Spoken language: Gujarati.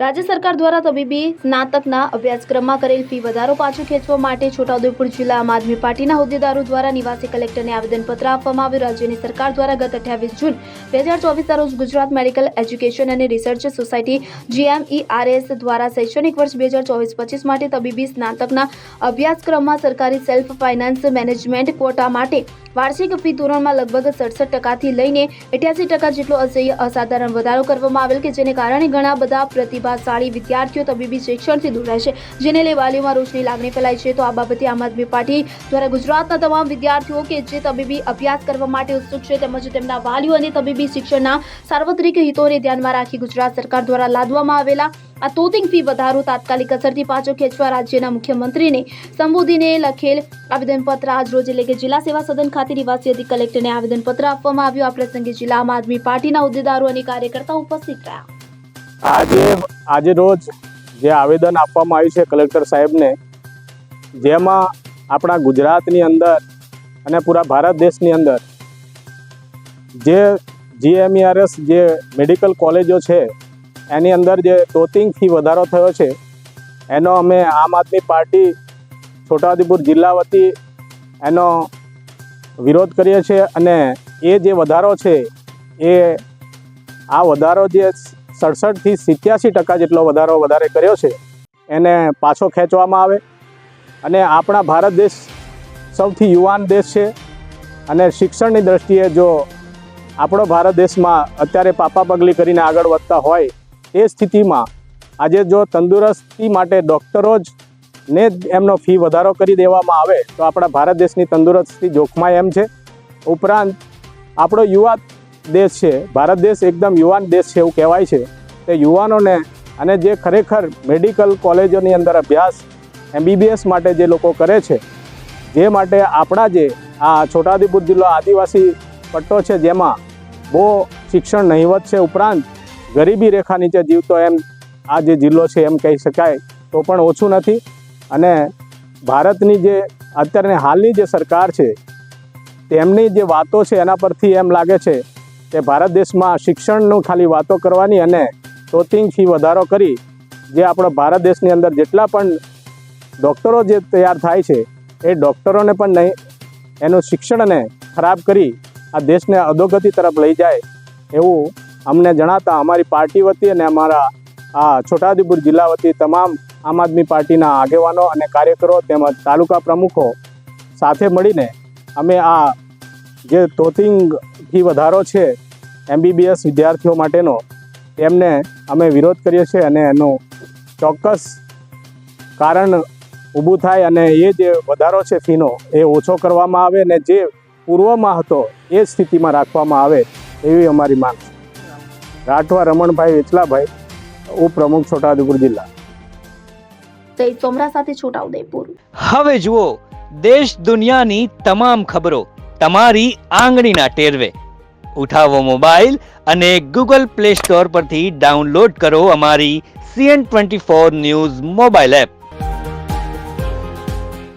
રાજ્ય સરકાર દ્વારા તબીબી સ્નાતકના અભ્યાસક્રમમાં કરેલ ફી વધારો પાછો ખેંચવા માટે છોટાઉદેપુર જિલ્લા આમ આદમી પાર્ટીના હોદ્દેદારો દ્વારા નિવાસી કલેક્ટરને આવેદનપત્ર આપવામાં આવ્યું. રાજ્યની સરકાર દ્વારા ગત અઠ્યાવીસ જૂન બે હજાર ચોવીસના રોજ ગુજરાત મેડિકલ એજ્યુકેશન અને રિસર્ચ સોસાયટી જીએમઈઆરએસ દ્વારા શૈક્ષણિક વર્ષ બે હજાર ચોવીસ પચીસ માટે તબીબી સ્નાતકના અભ્યાસક્રમમાં સરકારી સેલ્ફ ફાઇનાન્સ મેનેજમેન્ટ કોટા માટે વાર્ષિક ફી ધોરણમાં લગભગ સડસઠ ટકાથી લઈને અઠ્યાસી ટકા જેટલો અસહ્ય અસાધારણ વધારો કરવામાં આવેલ કે જેને કારણે ઘણા બધા પ્રતિભાશાળી વિદ્યાર્થીઓ તબીબી શિક્ષણથી દૂર રહેશે, જેને લઈ વાલીઓમાં રોષની લાગણી ફેલાય છે. તો આ બાબતે આમ આદમી પાર્ટી દ્વારા ગુજરાતના તમામ વિદ્યાર્થીઓ કે જે તબીબી અભ્યાસ કરવા માટે ઉત્સુક છે, તેમજ તેમના વાલીઓ અને તબીબી શિક્ષણના સાર્વત્રિક હિતોને ધ્યાનમાં રાખી ગુજરાત સરકાર દ્વારા લાદવામાં આવેલા આ તોતિંગ ફી વધારો તાત્કાલિક અસરથી પાછો ખેંચવા રાજ્યના મુખ્યમંત્રીને સંબોધીને લખેલ આવેદનપત્ર. આજ રોજ એટલે કે જિલ્લા સેવા સદન ખાતે નિવાસી અધિક કલેક્ટરને આવેદનપત્ર આપવામાં આવ્યું. આ પ્રસંગે જિલ્લા આમ આદમી પાર્ટીના હોદ્દેદારો અને કાર્યકર્તાઓ ઉપસ્થિત રહ્યા. આજે આજે રોજ જે આવેદન આપવામાં આવ્યું છે કલેક્ટર સાહેબને, જેમાં આપણા ગુજરાતની અંદર અને પૂરા ભારત દેશની અંદર જે જીએમઈઆરએસ જે મેડિકલ કોલેજો છે એની અંદર જે તોતિંગ ફી વધારો થયો છે, એનો અમે આમ આદમી પાર્ટી છોટાઉદેપુર જિલ્લા વતી એનો વિરોધ કરીએ છીએ અને એ જે વધારો છે, એ આ વધારો જે સડસઠથી સિત્યાસી ટકા જેટલો વધારો વધારે કર્યો છે, એને પાછો ખેંચવામાં આવે. અને આપણા ભારત દેશ સૌથી યુવાન દેશ છે અને શિક્ષણની દ્રષ્ટિએ જો આપણો ભારત દેશમાં અત્યારે પાપા પગલી કરીને આગળ વધતા હોય એ સ્થિતિમાં આજે જો તંદુરસ્તી માટે ડૉક્ટરો જ ને એમનો ફી વધારો કરી દેવામાં આવે, તો આપણા ભારત દેશની તંદુરસ્તી જોખમાય એમ છે. ઉપરાંત, આપણો યુવા દેશ છે, ભારત દેશ એકદમ યુવાન દેશ છે એવું કહેવાય છે. તે યુવાનોને અને જે ખરેખર મેડિકલ કોલેજોની અંદર અભ્યાસ, એમબીબીએસ માટે જે લોકો કરે છે, જે માટે આપણા જે આ છોટાઉદેપુર જિલ્લો આદિવાસી પટ્ટો છે, જેમાં બહુ શિક્ષણ નહિવત છે ઉપરાંત ગરીબી રેખા નીચે જીવતો એમ આ જે જિલ્લો છે એમ કહી શકાય, તો પણ ઓછું નથી. અને ભારતની જે અત્યારની હાલની જે સરકાર છે, તેમની જે વાતો છે એના પરથી એમ લાગે છે કે ભારત દેશમાં શિક્ષણનું ખાલી વાતો કરવાની અને તોતિંગ ફી વધારો કરી, જે આપણો ભારત દેશની અંદર જેટલા પણ ડૉક્ટરો જે તૈયાર થાય છે, એ ડૉક્ટરોને પણ નહીં, એનું શિક્ષણને ખરાબ કરી આ દેશને અધોગતિ તરફ લઈ જાય એવું અમને જણાતા અમારી પાર્ટી વતી અને અમારા, આ છોટાઉદેપુર જિલ્લા વતી તમામ આમ આદમી પાર્ટીના આગેવાનો અને કાર્યકરો તેમજ તાલુકા પ્રમુખો સાથે મળીને અમે આ જે ધોતિંગ ફી વધારો છે, એમબીબીએસ વિદ્યાર્થીઓ માટેનો, તેમને અમે વિરોધ કરીએ છીએ અને એનું ચોક્કસ કારણ ઊભું થાય અને એ જે વધારો છે ફીનો એ ઓછો કરવામાં આવે અને જે પૂર્વમાં હતો એ સ્થિતિમાં રાખવામાં આવે એવી અમારી માંગ રાઠવા રમણભાઈ વેચલાભાઈ ઉપપ્રમુખ છોટાઉદેપુર જિલ્લા. તે સોમરા સાથે છોટાઉદેપુર. હવે જુઓ દેશ દુનિયાની તમામ ખબરો તમારી આંગળીના ટેરવે. ઉઠાવો મોબાઈલ અને ગૂગલ પ્લે સ્ટોર પરથી ડાઉનલોડ કરો અમારી CN twenty four news mobile app.